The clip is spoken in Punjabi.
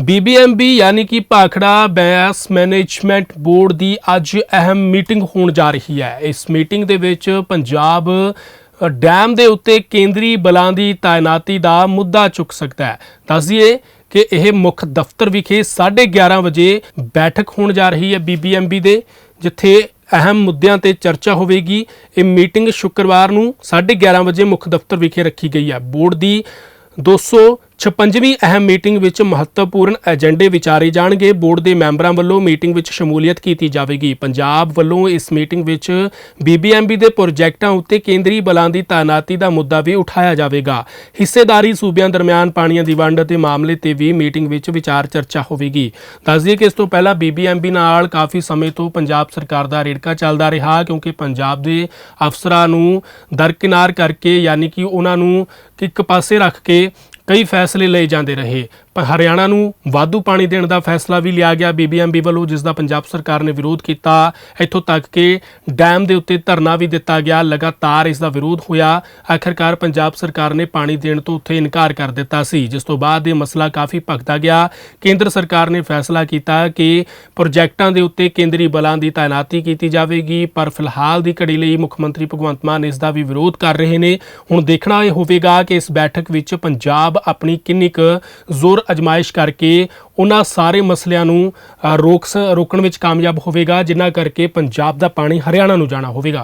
BBMB ਯਾਨੀ ਕਿ ਭਾਖੜਾ ਬੈਸ ਮੈਨੇਜਮੈਂਟ ਬੋਰਡ ਦੀ ਅੱਜ ਅਹਿਮ ਮੀਟਿੰਗ ਹੋਣ ਜਾ ਰਹੀ ਹੈ। ਇਸ ਮੀਟਿੰਗ ਦੇ ਵਿੱਚ ਪੰਜਾਬ ਡੈਮ ਦੇ ਉੱਤੇ ਕੇਂਦਰੀ ਬਲਾਂ ਦੀ ਤਾਇਨਾਤੀ ਦਾ ਮੁੱਦਾ ਚੁੱਕ ਸਕਦਾ ਹੈ। ਦੱਸ ਦਈਏ ਕਿ ਇਹ ਮੁੱਖ ਦਫ਼ਤਰ ਵਿਖੇ 11:30 ਵਜੇ ਬੈਠਕ ਹੋਣ ਜਾ ਰਹੀ ਹੈ BBMB ਦੇ, ਜਿੱਥੇ ਅਹਿਮ ਮੁੱਦਿਆਂ ਤੇ ਚਰਚਾ ਹੋਵੇਗੀ। ਇਹ ਮੀਟਿੰਗ ਸ਼ੁੱਕਰਵਾਰ ਨੂੰ 11:30 ਵਜੇ ਮੁੱਖ ਦਫ਼ਤਰ ਵਿਖੇ ਰੱਖੀ ਗਈ ਹੈ। ਬੋਰਡ ਦੀ 256ਵੀਂ ਅਹਿਮ ਮੀਟਿੰਗ ਵਿੱਚ ਮਹੱਤਵਪੂਰਨ ਏਜੰਡੇ ਵਿਚਾਰੇ ਜਾਣਗੇ। ਬੋਰਡ ਦੇ ਮੈਂਬਰਾਂ ਵੱਲੋਂ ਮੀਟਿੰਗ ਵਿੱਚ ਸ਼ਮੂਲੀਅਤ ਕੀਤੀ ਜਾਵੇਗੀ। ਪੰਜਾਬ ਵੱਲੋਂ ਇਸ ਮੀਟਿੰਗ ਵਿੱਚ BBMB ਦੇ ਪ੍ਰੋਜੈਕਟਾਂ ਉੱਤੇ ਕੇਂਦਰੀ ਬਲਾਂ ਦੀ ਤਾਇਨਾਤੀ ਦਾ ਮੁੱਦਾ ਵੀ ਉਠਾਇਆ ਜਾਵੇਗਾ। ਹਿੱਸੇਦਾਰੀ ਸੂਬਿਆਂ ਦਰਮਿਆਨ ਪਾਣੀਆਂ ਦੀ ਵੰਡ ਅਤੇ ਮਾਮਲੇ ਤੇ ਵੀ ਮੀਟਿੰਗ ਵਿੱਚ ਵਿਚਾਰ ਚਰਚਾ ਹੋਵੇਗੀ। ਦੱਸ ਦਈਏ ਕਿ ਇਸ ਤੋਂ ਪਹਿਲਾਂ BBMB ਨਾਲ ਕਾਫੀ ਸਮੇਂ ਤੋਂ ਪੰਜਾਬ ਸਰਕਾਰ ਦਾ ਰੇੜਕਾ ਚੱਲਦਾ ਰਿਹਾ ਕਿਉਂਕਿ ਪੰਜਾਬ ਦੇ ਅਫਸਰਾਂ ਨੂੰ ਦਰਕਿਨਾਰ ਕਰਕੇ ਯਾਨੀ ਕਿ ਉਹਨਾਂ ਨੂੰ ਇੱਕ ਪਾਸੇ ਰੱਖ ਕੇ ਕਈ ਫੈਸਲੇ ਲਏ ਜਾਂਦੇ ਰਹੇ। ਪਰ ਹਰਿਆਣਾ ਨੂੰ ਵਾਧੂ ਪਾਣੀ ਦੇਣ ਦਾ ਫੈਸਲਾ ਵੀ ਲਿਆ ਗਿਆ। ਬੀਬੀਐਮਬੀ ਵੱਲੋਂ ਜਿਸ ਦਾ ਪੰਜਾਬ ਸਰਕਾਰ ਨੇ ਵਿਰੋਧ ਕੀਤਾ, ਇੱਥੋਂ ਤੱਕ ਕਿ ਡੈਮ ਦੇ ਉੱਤੇ ਧਰਨਾ ਵੀ ਦਿੱਤਾ ਗਿਆ। ਲਗਾਤਾਰ ਇਸ ਦਾ ਵਿਰੋਧ ਹੋਇਆ। ਆਖਰਕਾਰ ਪੰਜਾਬ ਸਰਕਾਰ ਨੇ ਪਾਣੀ ਦੇਣ ਤੋਂ ਉੱਥੇ ਇਨਕਾਰ ਕਰ ਦਿੱਤਾ ਸੀ। ਜਿਸ ਤੋਂ ਬਾਅਦ ਇਹ ਮਸਲਾ ਕਾਫੀ ਭਖਦਾ ਗਿਆ। ਕੇਂਦਰ ਸਰਕਾਰ ਨੇ ਫੈਸਲਾ ਕੀਤਾ ਕਿ ਪ੍ਰੋਜੈਕਟਾਂ ਦੇ ਉੱਤੇ ਕੇਂਦਰੀ ਬਲਾਂ ਦੀ ਤਾਇਨਾਤੀ ਕੀਤੀ ਜਾਵੇਗੀ। ਪਰ ਫਿਲਹਾਲ ਦੀ ਘੜੀ ਲਈ ਮੁੱਖ ਮੰਤਰੀ ਭਗਵੰਤ ਮਾਨ ਇਸ ਦਾ ਵੀ ਵਿਰੋਧ ਕਰ ਰਹੇ ਨੇ। ਹੁਣ ਦੇਖਣਾ ਇਹ ਹੋਵੇਗਾ ਕਿ ਇਸ ਬੈਠਕ ਵਿੱਚ ਪੰਜਾਬ ਆਪਣੀ ਕਿੰਨੀ ਕੁ ਜ਼ੋਰ ਅਜਮਾਇਸ਼ ਕਰਕੇ ਉਹਨਾਂ ਸਾਰੇ ਮਸਲਿਆਂ ਨੂੰ ਰੋਕ ਸ- ਰੋਕਣ ਵਿੱਚ ਕਾਮਯਾਬ ਹੋਵੇਗਾ, ਜਿਨ੍ਹਾਂ ਕਰਕੇ ਪੰਜਾਬ ਦਾ ਪਾਣੀ ਹਰਿਆਣਾ ਨੂੰ ਜਾਣਾ ਹੋਵੇਗਾ।